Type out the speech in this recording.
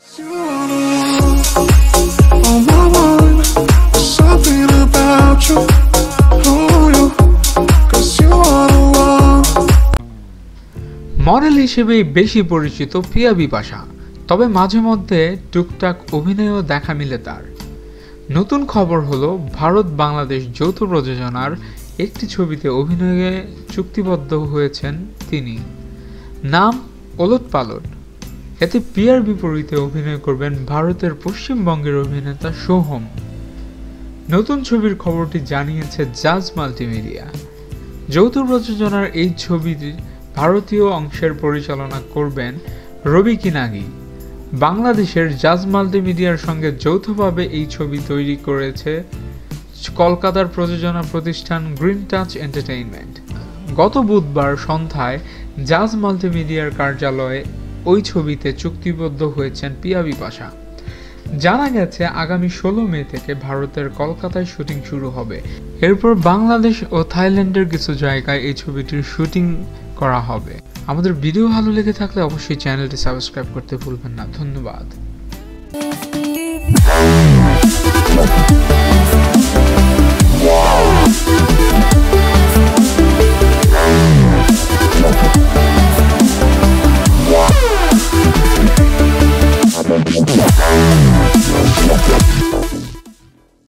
Model হিসেবেই বেশি পরিচিত প্রিয়া বিপাশা, তবে মাঝে মধ্যে টুকটাক অভিনয়ও দেখা মিলে তার। নতুন খবর হলো, ভারত বাংলাদেশ যৌথ প্রযোজনার একটি ছবিতে অভিনয়ে চুক্তিবদ্ধ হয়েছেন তিনি। নাম ওলট পালট। এতে প্রিয়ার বিপরীতে অভিনয় করবেন ভারতের পশ্চিমবঙ্গের অভিনেতা সোহম। নতুন ছবির খবরটি জানিয়েছে জাজ মাল্টিমিডিয়া। যৌথ প্রযোজনার এই ছবির ভারতীয় অংশের পরিচালনা করবেন রবি কিনাগি। বাংলাদেশের জাজ মাল্টিমিডিয়ার সঙ্গে যৌথভাবে এই ছবি তৈরি করেছে কলকাতার প্রযোজনা প্রতিষ্ঠান গ্রিন টাচ এন্টারটেইনমেন্ট। গত বুধবার সন্ধ্যায় জাজ মাল্টিমিডিয়ার কার্যালয়ে ওই ছবিতে চুক্তিবদ্ধ হয়েছেন পিয়া বিপাশা। জানা গেছে, আগামী ষোলো মে থেকে ভারতের কলকাতায় শুটিং শুরু হবে। এরপর বাংলাদেশ ও থাইল্যান্ডের কিছু জায়গায় এই ছবিটির শুটিং করা হবে। আমাদের ভিডিও ভালো লেগে থাকলে অবশ্যই চ্যানেলটি সাবস্ক্রাইব করতে ভুলবেন না। ধন্যবাদ।